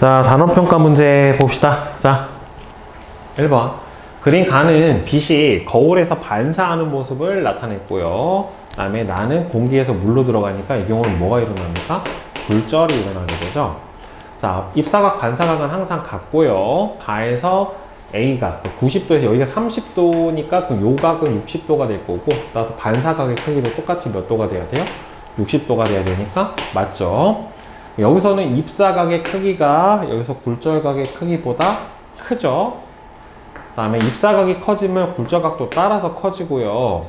자, 단어평가 문제 봅시다. 자, 1번. 그린 가는 빛이 거울에서 반사하는 모습을 나타냈고요. 그 다음에 나는 공기에서 물로 들어가니까 이 경우는 뭐가 일어납니까? 불절이 일어나게 되죠. 자, 입사각, 반사각은 항상 같고요. 가에서 A가 90도에서 여기가 30도니까 그 요각은 60도가 될 거고, 따라서 반사각의 크기도 똑같이 몇 도가 돼야 돼요? 60도가 돼야 되니까 맞죠? 여기서는 입사각의 크기가 여기서 굴절각의 크기보다 크죠? 그 다음에 입사각이 커지면 굴절각도 따라서 커지고요.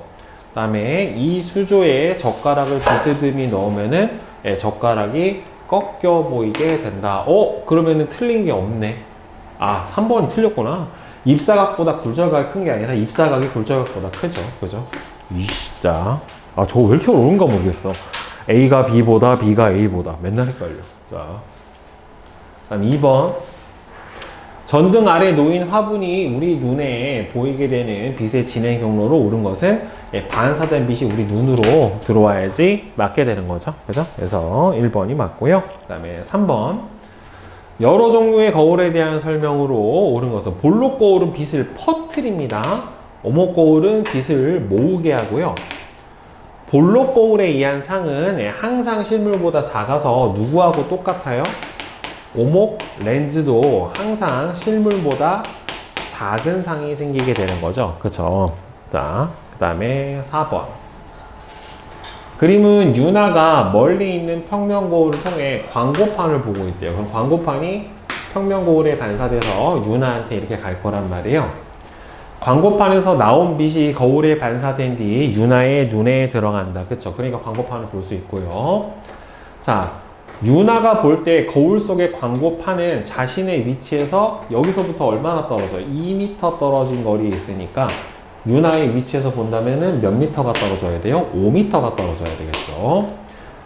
그 다음에 이 수조에 젓가락을 비스듬히 넣으면은 예, 젓가락이 꺾여 보이게 된다. 어? 그러면은 틀린 게 없네. 아, 3번이 틀렸구나. 입사각보다 굴절각이 큰 게 아니라 입사각이 굴절각보다 크죠. 그죠? 이 진짜. 아, 저왜 이렇게 어려운가 모르겠어. A가 B보다 B가 A보다 맨날 헷갈려. 자. 다음 2번. 전등 아래 놓인 화분이 우리 눈에 보이게 되는 빛의 진행 경로로 오른 것은 예, 반사된 빛이 우리 눈으로 들어와야지 맞게 되는 거죠. 그죠? 그래서 1번이 맞고요. 그 다음에 3번. 여러 종류의 거울에 대한 설명으로 옳은 것은 볼록 거울은 빛을 퍼뜨립니다. 오목 거울은 빛을 모으게 하고요. 볼록 거울에 의한 상은 예, 항상 실물보다 작아서 누구하고 똑같아요? 오목 렌즈도 항상 실물보다 작은 상이 생기게 되는 거죠. 그쵸? 자, 그 다음에 4번. 그림은 유나가 멀리 있는 평면 거울을 통해 광고판을 보고 있대요. 그럼 광고판이 평면 거울에 반사돼서 유나한테 이렇게 갈 거란 말이에요. 광고판에서 나온 빛이 거울에 반사된 뒤 유나의 눈에 들어간다. 그쵸? 그러니까 광고판을 볼 수 있고요. 자, 유나가 볼 때 거울 속의 광고판은 자신의 위치에서 여기서부터 얼마나 떨어져? 2m 떨어진 거리에 있으니까 유나의 위치에서 본다면은 몇 미터가 떨어져야 돼요? 5m가 떨어져야 되겠죠.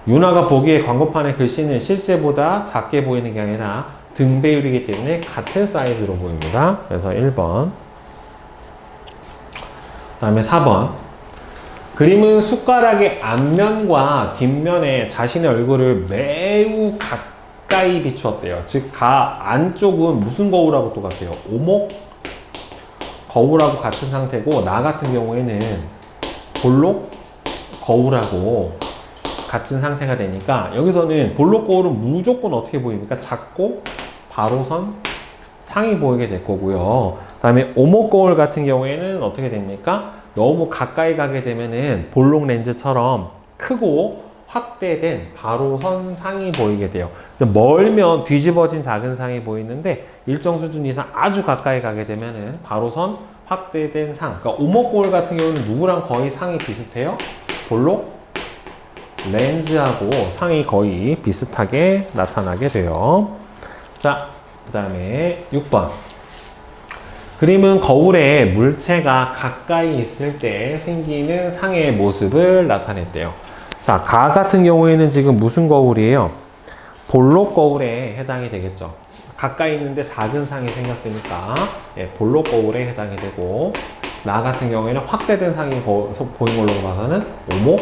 유나가 보기에 광고판의 글씨는 실제보다 작게 보이는 게 아니라 등배율이기 때문에 같은 사이즈로 보입니다. 그래서 1번. 그 다음에 4번. 그림은 숟가락의 앞면과 뒷면에 자신의 얼굴을 매우 가까이 비추었대요. 즉, 가 안쪽은 무슨 거울하고 똑같아요? 오목 거울하고 같은 상태고, 나 같은 경우에는 볼록 거울하고 같은 상태가 되니까, 여기서는 볼록 거울은 무조건 어떻게 보입니까? 작고, 바로선 상이 보이게 될 거고요. 그 다음에 오목 거울 같은 경우에는 어떻게 됩니까? 너무 가까이 가게 되면은 볼록 렌즈처럼 크고 확대된 바로선 상이 보이게 돼요. 멀면 뒤집어진 작은 상이 보이는데 일정 수준 이상 아주 가까이 가게 되면은 바로선 확대된 상. 그러니까 오목 거울 같은 경우는 누구랑 거의 상이 비슷해요? 볼록 렌즈하고 상이 거의 비슷하게 나타나게 돼요. 자, 그 다음에 6번. 그림은 거울에 물체가 가까이 있을 때 생기는 상의 모습을 나타냈대요. 자, 가 같은 경우에는 지금 무슨 거울이에요? 볼록 거울에 해당이 되겠죠. 가까이 있는데 작은 상이 생겼으니까 예, 볼록 거울에 해당이 되고 나 같은 경우에는 확대된 상이 거, 보인 걸로 봐서는 오목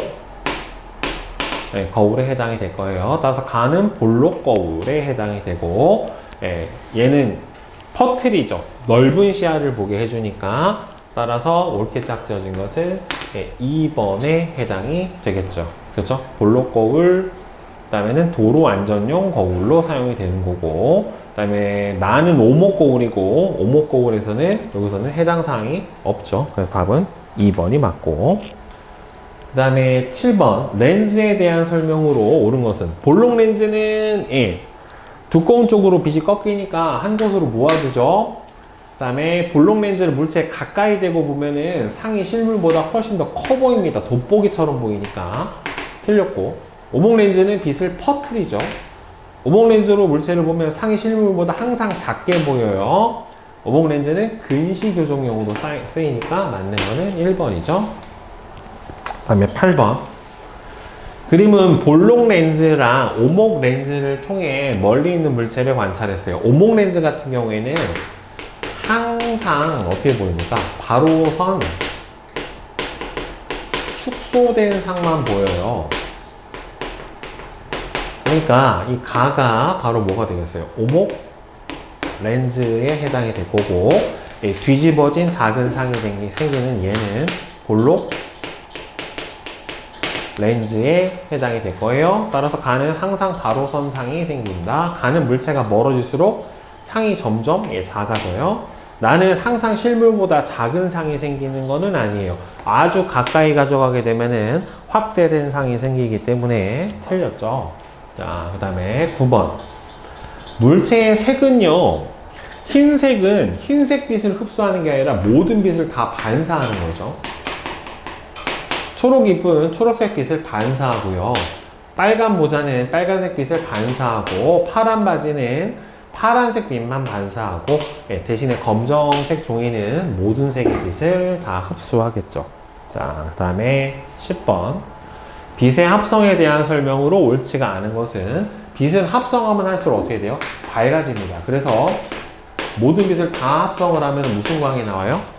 예, 거울에 해당이 될 거예요. 따라서 가는 볼록 거울에 해당이 되고 예, 얘는 퍼트리죠. 넓은 시야를 보게 해주니까 따라서 옳게 짝지어진 것은 예, 2번에 해당이 되겠죠. 그렇죠? 볼록 거울 그다음에는 도로 안전용 거울로 사용이 되는 거고 그다음에 나는 오목 거울이고 오목 거울에서는 여기서는 해당 사항이 없죠. 그래서 답은 2번이 맞고 그 다음에 7번 렌즈에 대한 설명으로 옳은 것은 볼록 렌즈는 예, 두꺼운 쪽으로 빛이 꺾이니까 한 곳으로 모아지죠. 그 다음에 볼록 렌즈를 물체에 가까이 대고 보면은 상이 실물보다 훨씬 더 커 보입니다. 돋보기처럼 보이니까 틀렸고 오목 렌즈는 빛을 퍼트리죠. 오목 렌즈로 물체를 보면 상이 실물보다 항상 작게 보여요. 오목 렌즈는 근시 교정용으로 쓰이니까 맞는 거는 1번이죠. 그 다음에 8번. 그림은 볼록 렌즈랑 오목 렌즈를 통해 멀리 있는 물체를 관찰했어요. 오목 렌즈 같은 경우에는 항상 어떻게 보입니까? 바로선 축소된 상만 보여요. 그러니까 이 가가 바로 뭐가 되겠어요? 오목 렌즈에 해당이 될 거고 이 뒤집어진 작은 상이 생기, 생기는 얘는 볼록 렌즈에 해당이 될 거예요. 따라서 가는 항상 가로선 상이 생긴다. 가는 물체가 멀어질수록 상이 점점 예, 작아져요. 나는 항상 실물보다 작은 상이 생기는 거는 아니에요. 아주 가까이 가져가게 되면은 확대된 상이 생기기 때문에 틀렸죠. 자, 그 다음에 9번. 물체의 색은요, 흰색은 흰색 빛을 흡수하는 게 아니라 모든 빛을 다 반사하는 거죠. 초록 잎은 초록색 빛을 반사하고요. 빨간 모자는 빨간색 빛을 반사하고 파란 바지는 파란색 빛만 반사하고 예, 대신에 검정색 종이는 모든 색의 빛을 다 흡수하겠죠. 자, 그 다음에 10번. 빛의 합성에 대한 설명으로 옳지가 않은 것은 빛은 합성하면 할수록 어떻게 돼요? 밝아집니다. 그래서 모든 빛을 다 합성을 하면 무슨 광이 나와요?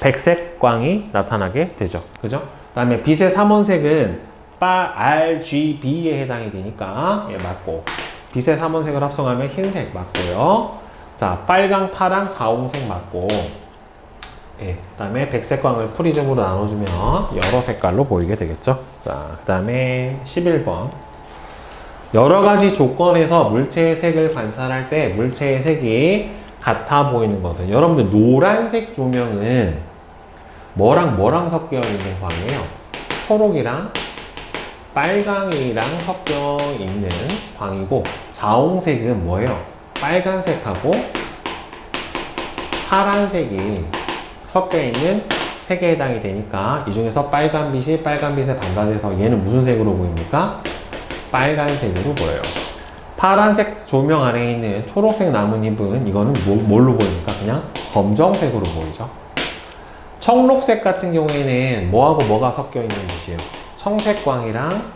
백색 광이 나타나게 되죠. 그죠? 그 다음에 빛의 삼원색은 빠, RGB에 해당이 되니까 예, 맞고 빛의 삼원색을 합성하면 흰색 맞고요. 자, 빨강, 파랑, 자홍색 맞고 예, 그 다음에 백색광을 프리즘으로 나눠주면 여러 색깔로 보이게 되겠죠. 자, 그 다음에 11번. 여러 가지 조건에서 물체의 색을 관찰할 때 물체의 색이 같아 보이는 것은 여러분들 노란색 조명은 뭐랑 뭐랑 섞여 있는 광이에요? 초록이랑 빨강이랑 섞여 있는 광이고 자홍색은 뭐예요? 빨간색하고 파란색이 섞여 있는 색에 해당이 되니까 이 중에서 빨간빛이 빨간빛에 반사돼서 얘는 무슨 색으로 보입니까? 빨간색으로 보여요. 파란색 조명 안에 있는 초록색 나뭇잎은 이거는 뭐- 뭘로 보입니까? 그냥 검정색으로 보이죠. 청록색 같은 경우에는 뭐하고 뭐가 섞여 있는 빛이에요? 청색광이랑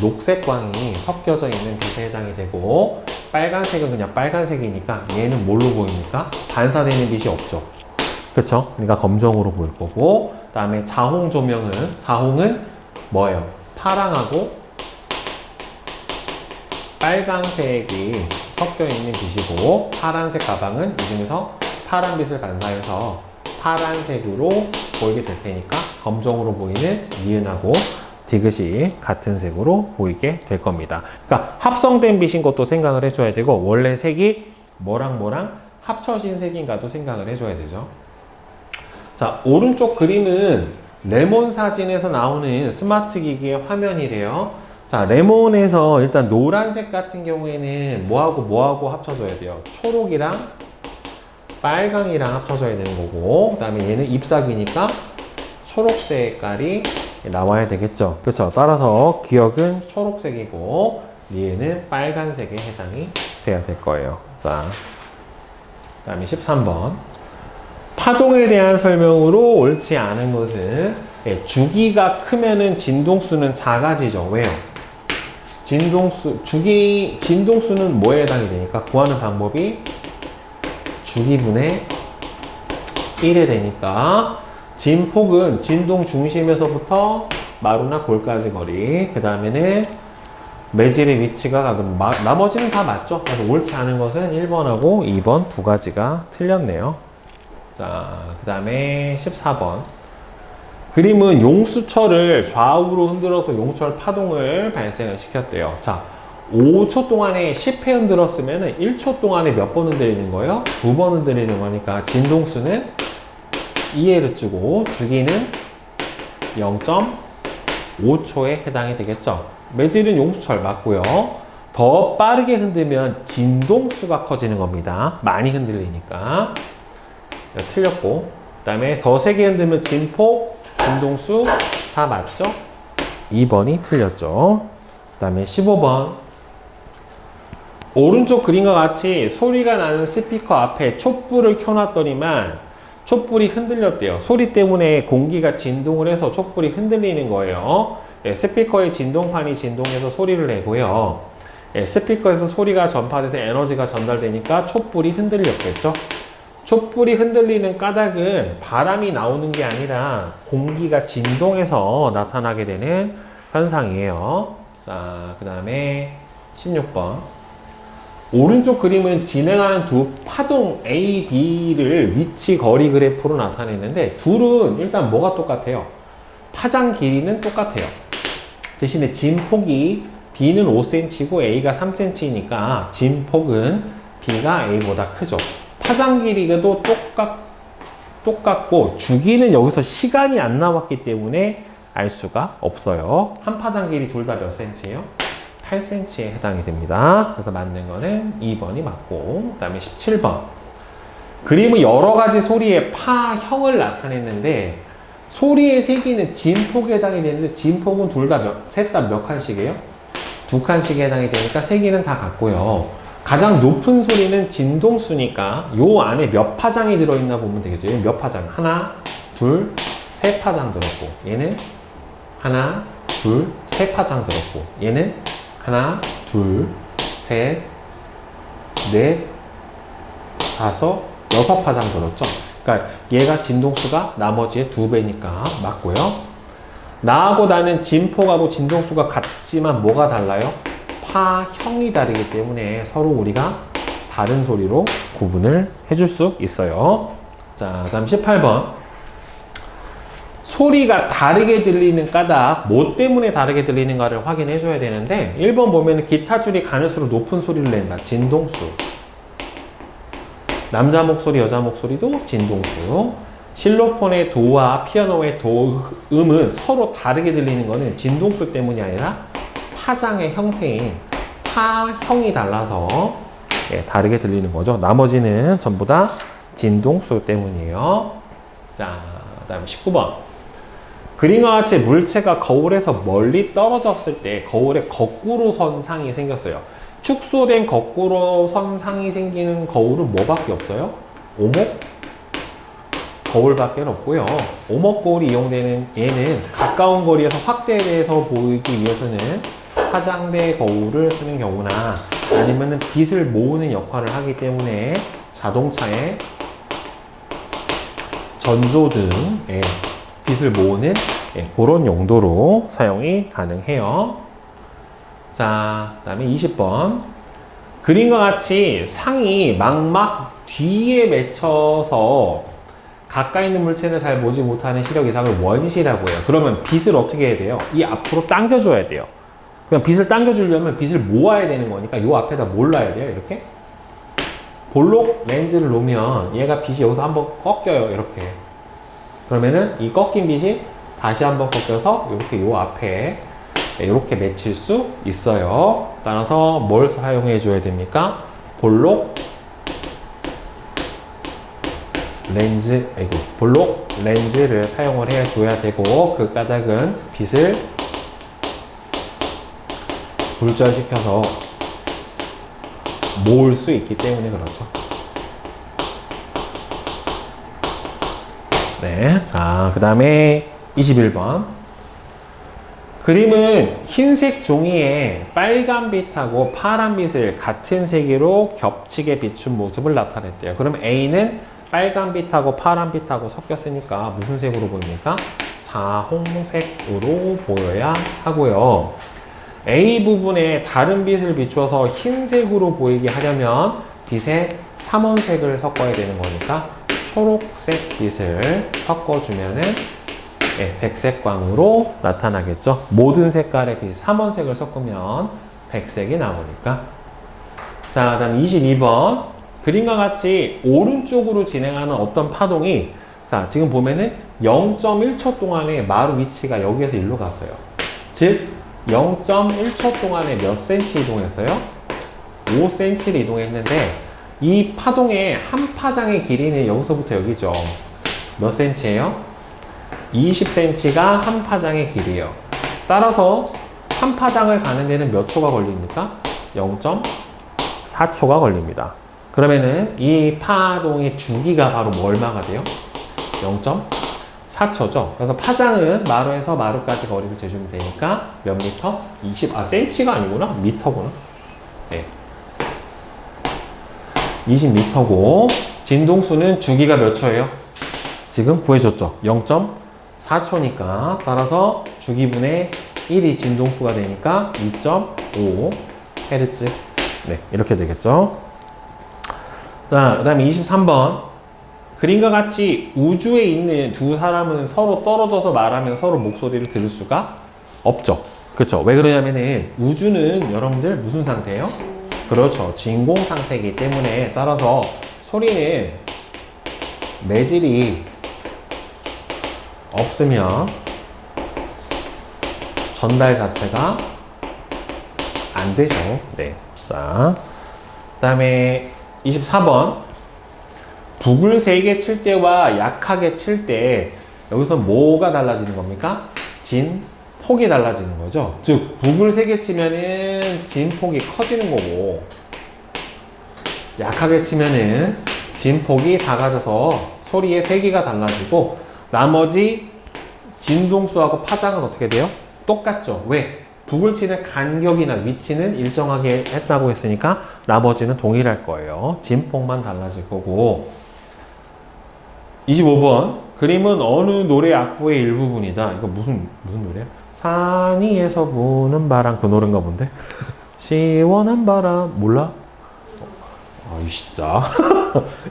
녹색광이 섞여져 있는 빛에 해당이 되고 빨간색은 그냥 빨간색이니까 얘는 뭘로 보입니까? 반사되는 빛이 없죠. 그쵸? 그러니까 검정으로 보일 거고 그 다음에 자홍 조명은 자홍은 뭐예요? 파랑하고 빨간색이 섞여 있는 빛이고 파란색 가방은 이 중에서 파란 빛을 반사해서 파란색으로 보이게 될 테니까 검정으로 보이는 니은하고 디귿이 같은 색으로 보이게 될 겁니다. 그러니까 합성된 빛인 것도 생각을 해줘야 되고 원래 색이 뭐랑 뭐랑 합쳐진 색인가도 생각을 해줘야 되죠. 자 오른쪽 그림은 레몬 사진에서 나오는 스마트 기기의 화면이래요. 자 레몬에서 일단 노란색 같은 경우에는 뭐하고 뭐하고 합쳐져야 돼요. 초록이랑 빨강이랑 합쳐져야 되는 거고 그 다음에 얘는 잎사귀니까 초록 색깔이 나와야 되겠죠? 그렇죠? 따라서 기억은 초록색이고 얘는 빨간색에 해당이 돼야 될 거예요. 자그 다음에 13번. 파동에 대한 설명으로 옳지 않은 것은 예, 주기가 크면은 진동수는 작아지죠. 왜요? 진동수 주기 진동수는 뭐에 해당이 되니까 구하는 방법이 주기분의 1에 되니까 진폭은 진동 중심에서부터 마루나 골까지 거리 그 다음에는 매질의 위치가 가끔 마- 나머지는 다 맞죠? 그래서 옳지 않은 것은 1번하고 2번 두 가지가 틀렸네요. 자그 다음에 14번. 그림은 용수철을 좌우로 흔들어서 용철 파동을 발생을 시켰대요. 자 5초 동안에 10회 흔들었으면 1초 동안에 몇 번 흔들리는 거예요? 두 번 흔들리는 거니까 진동수는 2회를 주고 주기는 0.5초에 해당이 되겠죠. 매질은 용수철 맞고요. 더 빠르게 흔들면 진동수가 커지는 겁니다. 많이 흔들리니까. 틀렸고. 그 다음에 더 세게 흔들면 진폭, 진동수 다 맞죠? 2번이 틀렸죠. 그 다음에 15번. 오른쪽 그림과 같이 소리가 나는 스피커 앞에 촛불을 켜놨더니만 촛불이 흔들렸대요. 소리 때문에 공기가 진동을 해서 촛불이 흔들리는 거예요. 예, 스피커의 진동판이 진동해서 소리를 내고요. 예, 스피커에서 소리가 전파돼서 에너지가 전달되니까 촛불이 흔들렸겠죠. 촛불이 흔들리는 까닭은 바람이 나오는 게 아니라 공기가 진동해서 나타나게 되는 현상이에요. 자, 그 다음에 16번. 오른쪽 그림은 진행하는 두 파동 A, B를 위치 거리 그래프로 나타내는데 둘은 일단 뭐가 똑같아요? 파장 길이는 똑같아요. 대신에 진폭이 B는 5cm고 A가 3cm니까 진폭은 B가 A보다 크죠. 파장 길이도 똑같, 똑같고 주기는 여기서 시간이 안 나왔기 때문에 알 수가 없어요. 한 파장 길이 둘 다 몇 cm예요? 8cm에 해당이 됩니다. 그래서 맞는 거는 2번이 맞고, 그 다음에 17번. 그림은 여러 가지 소리의 파형을 나타냈는데, 소리의 세기는 진폭에 해당이 되는데, 진폭은 둘다 몇, 셋다 몇 칸씩이에요? 두 칸씩에 해당이 되니까 세기는 다 같고요. 가장 높은 소리는 진동수니까 요 안에 몇 파장이 들어있나 보면 되겠죠. 몇 파장? 하나, 둘, 세 파장 들었고, 얘는 하나, 둘, 세 파장 들었고, 얘는 하나, 둘, 셋, 넷, 다섯, 여섯 파장 들었죠. 그러니까 얘가 진동수가 나머지의 두 배니까 맞고요. 나하고 나는 진폭하고 진동수가 같지만 뭐가 달라요? 파형이 다르기 때문에 서로 우리가 다른 소리로 구분을 해줄 수 있어요. 자, 다음 18번. 소리가 다르게 들리는 까닭, 뭐 때문에 다르게 들리는가를 확인해 줘야 되는데, 1번 보면 기타 줄이 가늘수록 높은 소리를 낸다. 진동수. 남자 목소리, 여자 목소리도 진동수. 실로폰의 도와 피아노의 도음은 서로 다르게 들리는 거는 진동수 때문이 아니라 파장의 형태인 파형이 달라서 예, 다르게 들리는 거죠. 나머지는 전부 다 진동수 때문이에요. 자, 그 다음에 19번. 그림과 같이 물체가 거울에서 멀리 떨어졌을 때 거울에 거꾸로 선상이 생겼어요. 축소된 거꾸로 선상이 생기는 거울은 뭐밖에 없어요? 오목? 거울밖에 없고요. 오목 거울이 이용되는 얘는 가까운 거리에서 확대돼서 보이기 위해서는 화장대 거울을 쓰는 경우나 아니면은 빛을 모으는 역할을 하기 때문에 자동차에 전조등에 빛을 모으는 예, 그런 용도로 사용이 가능해요. 자, 그 다음에 20번. 그림과 같이 상이 망막 뒤에 맺혀서 가까이 있는 물체를 잘 보지 못하는 시력 이상을 원시라고 해요. 그러면 빛을 어떻게 해야 돼요? 이 앞으로 당겨줘야 돼요. 그냥 빛을 당겨주려면 빛을 모아야 되는 거니까 요 앞에다 몰라야 돼요. 이렇게. 볼록 렌즈를 놓으면 얘가 빛이 여기서 한번 꺾여요. 이렇게. 그러면은 이 꺾인 빛이 다시 한번 꺾여서 이렇게 요 앞에 이렇게 맺힐 수 있어요. 따라서 뭘 사용해 줘야 됩니까? 볼록 렌즈, 아이고, 볼록 렌즈를 사용을 해 줘야 되고 그 까닭은 빛을 굴절시켜서 모을 수 있기 때문에 그렇죠. 네. 자, 그 다음에 21번. 그림은 흰색 종이에 빨간 빛하고 파란 빛을 같은 세기로 겹치게 비춘 모습을 나타냈대요. 그럼 A는 빨간 빛하고 파란 빛하고 섞였으니까 무슨 색으로 보입니까? 자홍색으로 보여야 하고요. A 부분에 다른 빛을 비추어서 흰색으로 보이게 하려면 빛에 삼원색을 섞어야 되는 거니까 초록색 빛을 섞어주면은 예, 백색광으로 나타나겠죠. 모든 색깔의 빛, 삼원색을 섞으면 백색이 나오니까. 자, 다음 22번. 그림과 같이 오른쪽으로 진행하는 어떤 파동이 자, 지금 보면은 0.1초 동안에 마루 위치가 여기에서 일로 갔어요. 즉, 0.1초 동안에 몇 cm 이동했어요? 5cm를 이동했는데 이 파동의 한 파장의 길이는 여기서부터 여기죠. 몇 cm예요? 20cm가 한 파장의 길이에요. 따라서 한 파장을 가는 데는 몇 초가 걸립니까? 0.4초가 걸립니다. 그러면은 이 파동의 주기가 바로 뭐 얼마가 돼요? 0.4초죠. 그래서 파장은 마루에서 마루까지 거리를 재주면 되니까 몇 미터? 20, 아, 센치가 아니구나. 미터구나. 네. 20미터고, 진동수는 주기가 몇 초예요? 지금 구해줬죠. 0.4초니까 따라서 주기분의 1이 진동수가 되니까 2.5 헤르츠 네, 이렇게 되겠죠. 자, 그 다음에 23번. 그림과 같이 우주에 있는 두 사람은 서로 떨어져서 말하면 서로 목소리를 들을 수가 없죠. 그렇죠. 왜 그러냐면은 우주는 여러분들 무슨 상태예요? 그렇죠. 진공 상태이기 때문에 따라서 소리는 매질이 없으면 전달 자체가 안 되죠. 네. 자, 그 다음에 24번. 북을 세게 칠 때와 약하게 칠 때 여기서 뭐가 달라지는 겁니까? 진 폭이 달라지는 거죠. 즉 북을 세게 치면은 진 폭이 커지는 거고 약하게 치면은 진 폭이 작아져서 소리의 세기가 달라지고 나머지 진동수하고 파장은 어떻게 돼요? 똑같죠. 왜? 북을 치는 간격이나 위치는 일정하게 했다고 했으니까 나머지는 동일할 거예요. 진폭만 달라질 거고 25번 그림은 어느 노래 악보의 일부분이다. 이거 무슨 무슨 노래야? 산 위에서 부는 바람 그 노래인가 본데. 시원한 바람 몰라? 아, 이 진짜.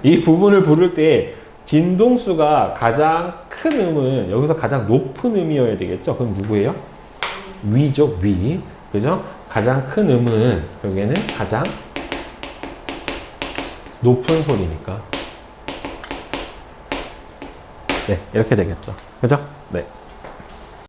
이 부분을 부를 때 진동수가 가장 큰 음은 여기서 가장 높은 음이어야 되겠죠? 그럼 누구예요? 위죠, 위. 그죠? 가장 큰 음은 여기에는 가장 높은 소리니까. 네, 이렇게 되겠죠. 그죠? 네.